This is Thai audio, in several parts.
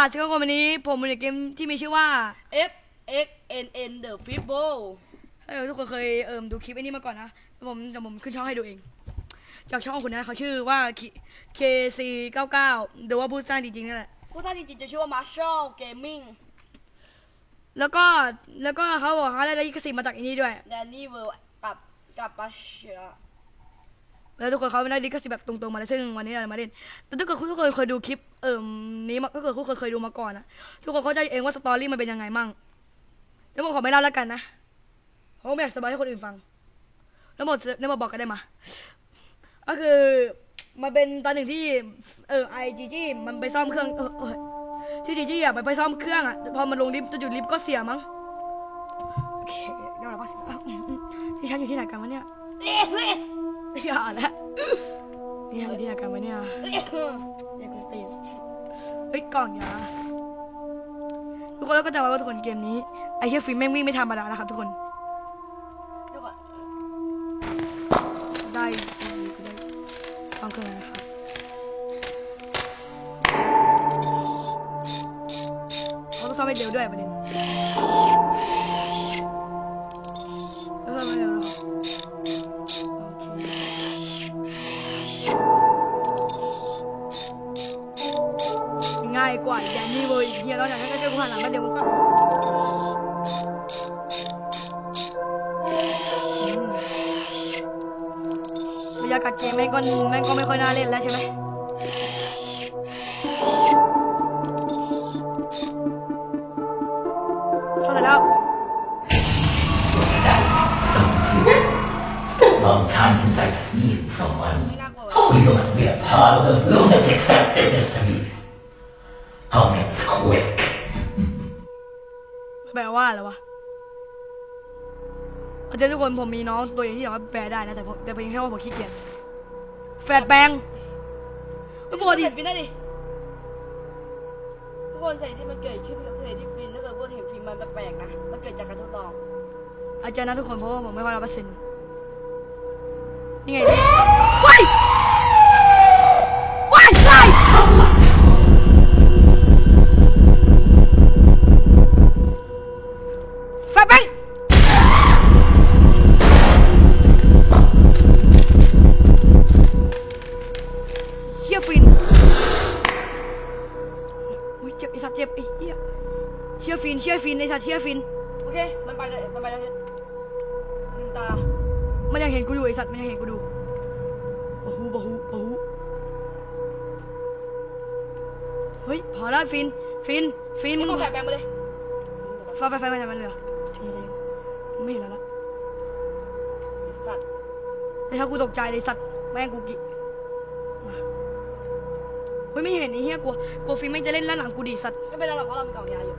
อะซึ่งคนวันนี้ผมอยู่ในเกมที่มีชื่อว่า F X N N The Fibble เออทุกคนเคยเอิมดูคลิปไอ้นี้มาก่อนนะแล้วผมเดี๋ยวผมขึ้นช่องให้ดูเอง จากช่องคุณนะเขาชื่อว่า KC 99หรือว่าผู้สร้างจริงๆนั่นแหละผู้สร้างจริงๆจะชื่อว่า Marshall Gaming แล้วก็แล้วก็เขาบอกเขาได้ลิขสิทธิ์มาจากอันนี้ด้วย Danny World กับกับบัชเชีย แล้วทุกคนเขาไม่ได้ลิขสิทธิ์แบบตรงๆมาเลยซึ่งวันนี้เรามาเล่นแต่ถ้าเกิดคุณทุกคนเคยดูคลิปเอ่มนี้มาถ้าเกิดคุณเคยเคยดูมาก่อนนะทุกคนเข้าใจเองว่าสตอรี่มันเป็นยังไงมั่งแล้วผมขอไม่เล่าแล้วกันนะเพราะไม่อยากสบายให้คนอื่นฟัง แล้วหมดแล้วมาบอกกันได้มา ก็คือมันเป็นตอนหนึ่งที่เออไอจีจีมันไปซ่อมเครื่องเออเออที่จีจีอะมันไปซ่อมเครื่องอะพอมันลงลิฟต์จุดลิฟต์ก็เสียมั้งโอเคเดี๋ยวเราก็เสียที่ฉันอยู่ที่ไหนกันวะเนี่ย อ๊ะเอ๊ะอย่าละนี่อยู่ที่ไหนกันวะเนี่ยเอ๊ะอยากตีนเฮ้ยกล่องยาทุกคนแล้วก็จะมาว่าทุกคนเกมนี้ไอ้เฮียฟิล์มแม่งวิ่งไม่ธรรมดานะครับทุกคนเดี๋ยวก่อนได้ได้ต้องเครื่องแล้วนะครับเขาต้องซ่อมให้เร็วด้วยประเด็น นี้เว้ยเฮียเราอยากให้เจ้ากูหันหลังมาเดี๋ยวมึงก็อืมบรรยากาศเกมแม่งก็แม่งก็ไม่ค่อยน่าเล่นแล้วใช่ไหมเข้าใจแล้ว Long time since I've seen someone ไม่น่ากลัว who you must be a part of the lunatic industry. คนผมมีน้องตัวเองที่สามารถแปลได้นะแต่ผมแต่เพียงแค่ว่าผมขี้เกียจแฟดแบงไม่ปกติเสร็จฟินได้ดิทุกคนใส่ที่มันเกิดขึ้นกับเศษที่ฟินถ้าเกิดพวกเห็นฟิล์มมันแปลกๆนะมันเกิดจากการทดลองอาจารย์นะทุกคนเพราะว่าผมไม่ค่อยรับเปอร์เซ็นต์นี่ไงนี่ ฮียฟินไอสัตว์เฮียฟิน โอเค มันไปเลยมันไปแล้วเฮ็ดลืมตา มันยังเห็นกูอยู่ไอสัตว์มันยังเห็นกูดูบะฮูบะฮูบะฮูเฮ้ยพอแล้วฟิน ฟิน ฟินมึมึงงต้องใส่แบงค์มาเลยฟ้าไฟไฟมาจากมันเลยเหรอทีเดียวไม่เห็นแล้วละสัตว์ไอ้ถ้ากูตกใจเลยสัตว์แม่งกูกิมาเฮ้ยไม่เห็นไอ้เหี้ยกลัวกลัวฟินไม่งจะเล่นด้านหลังกูดีสัตว์ไม่เป็นไรหรอกเพราะเรามีกล่องยาอยู่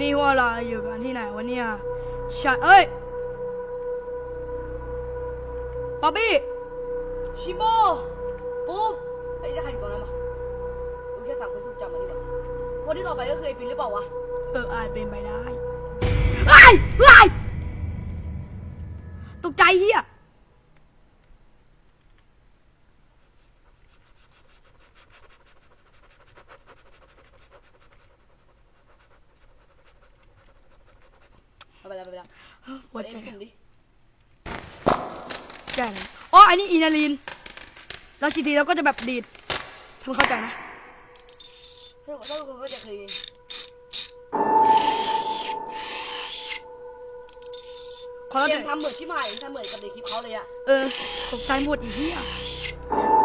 นี่ว่าเราอยู่กันที่ไหนวะเนี่ยชาเอ้ยบ๊อบบี้ชิโบปุ๊บไอ้ยจะใครอยู่ตรงนั้นปะดูแค่สามคนถูกจับมาดีกว่าคนที่ต่อไปก็คือไอ้ฟินหรือเปล่าวะเอออาจเป็นไปได้ไอ้ไอ้ยตกใจเฮีย ไปแล้วไปแล้วหัวเอ็ใจกซ์สุ่มดิแก่เลยอ๋ออันนี้อีนาลีนแล้วทีทีเราก็จะแบบดีดทำเข้าใจนะถ้าถ้าทุกคนก็จะเคยขอเราเกจะมทำเหมือนชิบหายทำเหมือนกับในคลิปเขาเลยอะเออตกใจหมดอีกที่อะ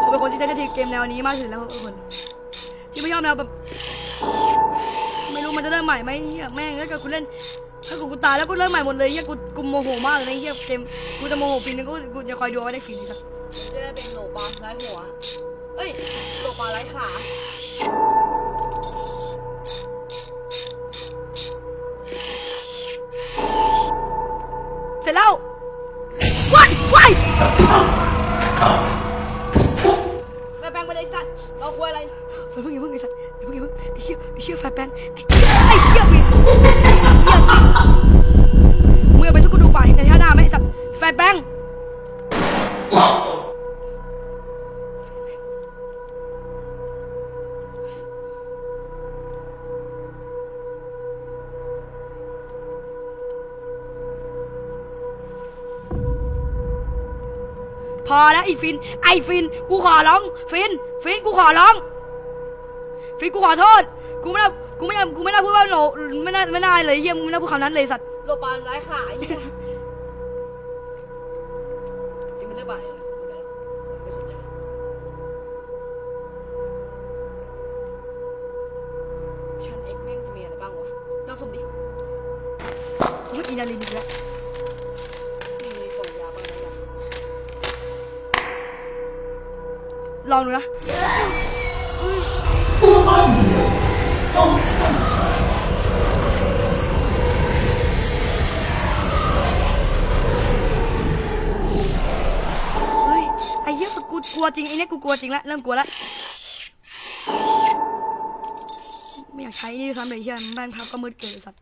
ผมเป็นคนที่ได้ทีเกมแนวนี้มากที่สุดแล้วทุกคนที่ไม่ชอบแนวแบบ ไม่รู้มันจะเริ่มใหม่ไหมเฮียแม่งถ้าเกิดกูเล่น ถ้ากูกูตายแล้วกูเริ่มใหม่หมดเลยเฮียกูกูโมโหมากเลยนะเฮียเกมกูจะโมโหปีนึงกูกูจะคอยดูว่าได้ฟีนสักจะได้เป็นโหนปลาไร้หัว เอ้ยโหนปลาไร้ขาเสร็จแล้วว้ายว้ายแม่แบงค์ไปเลยสัตว์เราคุยอะไรอย่าเพิ่งอย่าเพิ่งไอ้สัสอย่าเพิ่งอย่าเพิ่งไอ้เชี่ยไอ้เชี่ยแฟร์แบนไอ้เชี่ยไอ้เชี่ย มึงเอาไปสักกูดูป่าเห็นในชาติหนาไหมไสัตว์แฟนแบงพอแล้วไอ้ฟิน ไอ้ฟิน กูขอร้อง ฟิน ฟิน กูขอร้อง ฟิน กูขอโทษ กูไม่น่ากูไม่น่ากูไม่น่าพูดว่าโหนไม่น่าไม่น่าเลยเฮียมึงไม่น่าพูดคำนั้นเลยสัตว์โลปานร้ายขาไอ้เหี้ยที่มันเลือกบ่ายเลยนะไม่สนใจชั้นเอ็กแม่งจะมีอะไรบ้างวะลองสุ่มดิเฮ้ยอีนาลินอีกแล้วมีกล่องยาบ้างไหมล่ะลองดูนะ ลัวจริงไอ้เนี่กูกลัวจริงแล้วเริ่มกลัวแล้วไม่อยากใช้นี่ซ้ำเลยเหี้ยบ้านพับก็มืดเกินสัตว์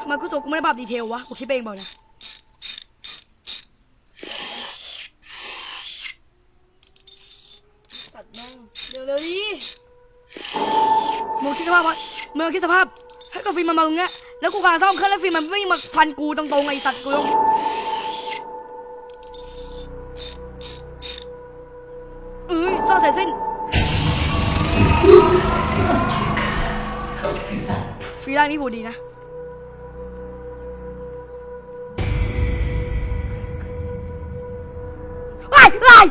ทำไมกูตัวกูไม่ได้ปรับดีเทลวะกูคิดไปเองเปล่านี่ยตัดแม่งเร็วๆดิมึงคิดสภาพว่ามึงคิดสภาพถ้กิดฟิล์มมันมาตรงเนี้ยแล้วกูกำลังซ่อมเครื่องแล้วฟิล์มมันไม่งมาฟันกูตรงๆไอ้สัตว์กู ต้องเสร็จสิ้นฟรีล่างนี่พูดดีนะไอ้ไอ้ย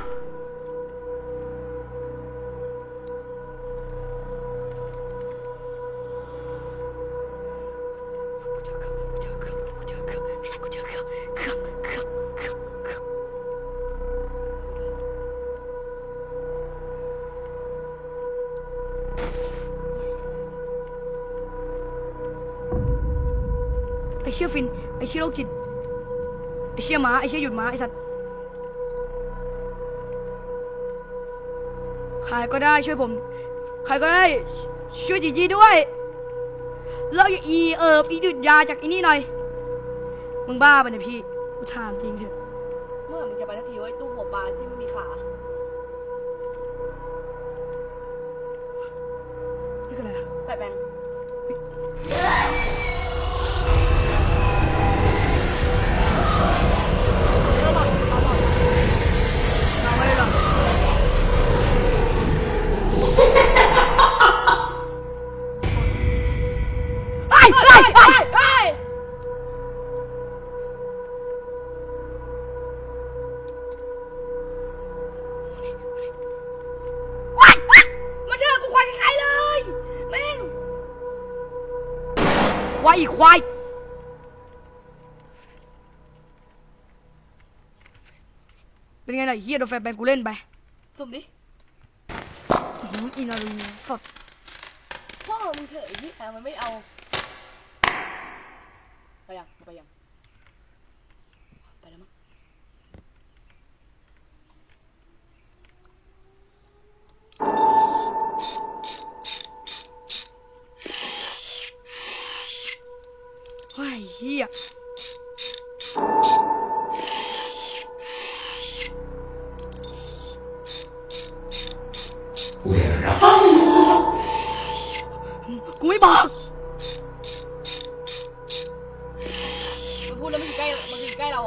กูเจอเครื่องกูเจอเครื่องกูเจอเครื่องไอ้สัตว์กูเจอเครื่องเครื่องเครื่อง ชี่ยฟินไอ้เชี่ยโรคจิตไอ้เชี่ยหมาไอ้เชี่ยหยุดหมาไอ้สัตว์ใครก็ได้ช่วยผมใครก็ได้ช่วยจีจีด้วยแล้วอย่าอีเอิบอีดุดยาจากอีนี่หน่อยมึงบ้าปะเนี่ยพี่กูถามจริงเถอะเมื่อมึงจะไปทันทีไวะไอ้ตู้หัวปลาที่ไม่มีขานี่คืออะไรอะใส่แบง ว่าอีกควาย เป็นไงล่ะไอ้เฮียโดนแฟนแบนกูเล่นไปสุ่มดิอื้อหืออีนารูสดพ่อมึงเถอะไอ้ที่มันไม่เอา ไปยังไปยัง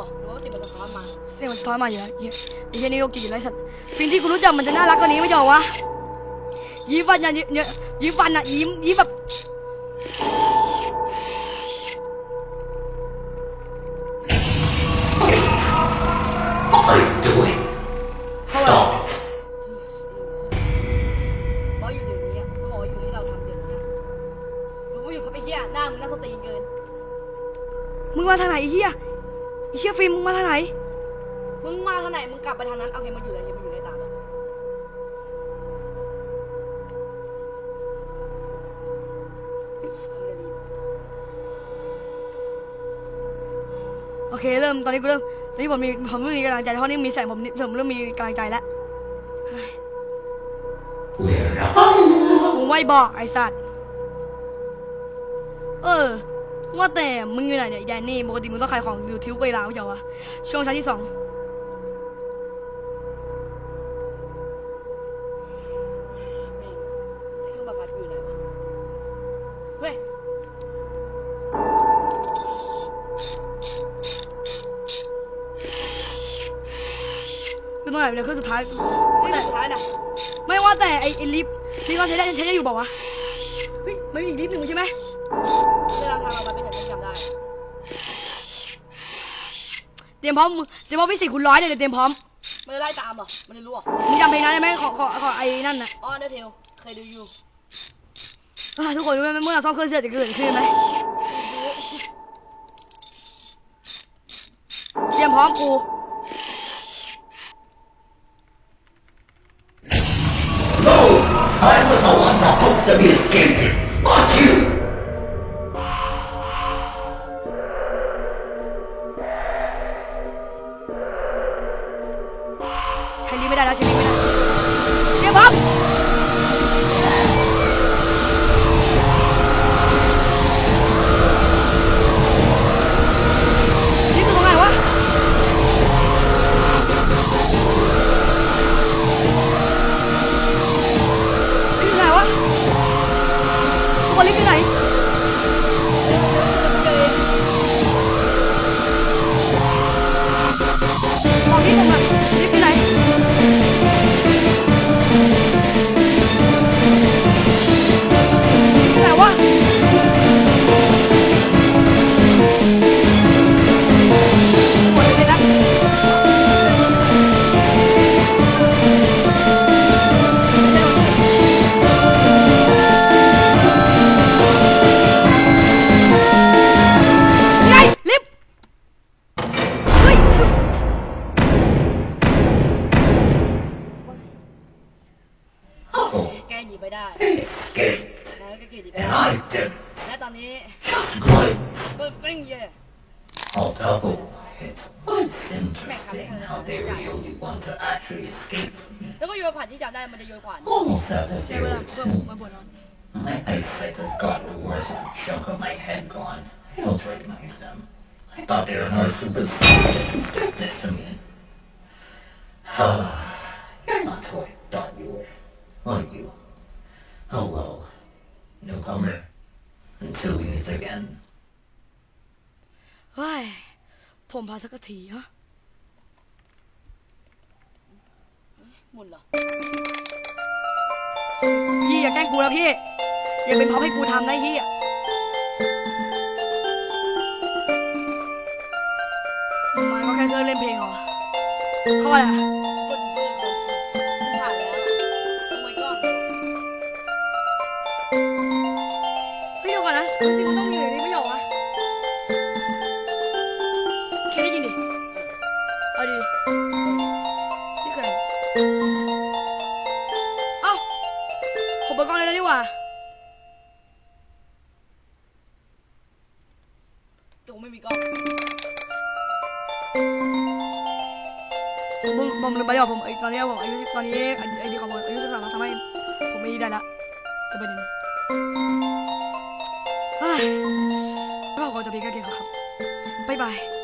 มันอยู่ใกล้เราอะหรือว่ามันติดมันสะท้อนมาเสียงมันสะท้อนมาอยู่แล้วเฮียไอ้เฮียนี่โรคจิตอยู่แล้วไอ้สัตว์ฟินที่กูรู้จักมันจะน่ารักกว่านี้ไม่ใช่เหรอวะยิ้มฟันอย่ายิ้มยิ้มฟันอะยิ้มยิ้มแบบ Do it. Stop it. เพราะอยู่เดี๋ยวนี้อะเขาบอกว่าอยู่ที่เราทำเดี๋ยวนี้อะรู้ว่าอยู่เขาไปเหี้ยหน้ามึงน่าสตีนเกิน มึงมาทางไหนไอ้เฮียไอ้ เชี่ยฟิล์มมึงมาทางไหน มึงมาทางไหน มึงกลับไปทางนั้น เอาเห็นมันอยู่เลยเห็นมันอยู่ในตาแล้วเอาเลยดีโอเคเริ่ม ตอนนี้กูเริ่ม ตอนนี้ผมมีผมเริ่มมีกำลังใจเพราะนี่มีแสงผมนี่ผมเริ่มมีกำลังใจแล้ว We're up. กูไม่บอกไอ้สัตว์ เออ ว่าแต่มึงอยู่ไหนเนี่ยยายนี่ปกติมึงต้องขายของอยู่ทิวเวลาไม่ใช่เหรอวะช่วงชั้นที่สองแม่งเครื่องประพัดกูอยู่ไหนวะเฮ้ยไหนเนี่ยเครื่องสุดท้ายนี่สุดท้ายน่ะไม่ว่าแต่ไอ้ไอ้ลิฟต์นี่ก็ใช้ได้ใช้ได้อยู่เปล่าวะเฮ้ยมันมีอีกลิฟต์หนึ่งใช่ไหม เวลาทางเราไปไม่ถึงจำได้ เตรียมพร้อมเตรียมพร้อมพี่สี่คูณร้อยเนี่ยเดี๋ยวเตรียมพร้อมไม่ได้ไล่ตามหรอไม่ได้รู้หรอมึงจำเพลงนั้นได้ไหมขอขอขอไอ้นั่นน่ะอ๋อเดเทลเคยดูอยู่อ่าทุกคนรู้ไหมเมื่อเราซ่อมเครื่องเสร็จจะเกิดอะไรขึ้นไหมเตรียมพร้อมกู No! I was the one supposed to be escaping, great. ก็เป็นเย่ I'll double it. It's interesting how they were the only one to actually escape from me. แล้วก็โยนขวานที่จับได้มันจะโยนขวาน Almost as if ใช้ they เว were ลาเพิ่ม two. มาบนนอน My eyesight has gotten worse with a chunk of my head gone. I don't recognize them. I thought they were more stupid who did this to me. าสักทีฮะหมดเหรอ พี่อย่าแกล้งกูนะพี่ อย่าเป็นพราะให้กูทำนะพี่มันก็แค่เครื่อเล่นเพลงเหรอเข้ามาเล วดีกว่าแต่กูไม่มีกล้องผมผมลืมไปบอกผมไอ้ตอนนี้ผมอายุตอนนี้ไอ้ดีของผมอายุสิบสามทำให้ผมไม่ได้ละจะเป็นเฮ้ยไม่บอกว่าจะพีกันเกมครับบ๊ายบาย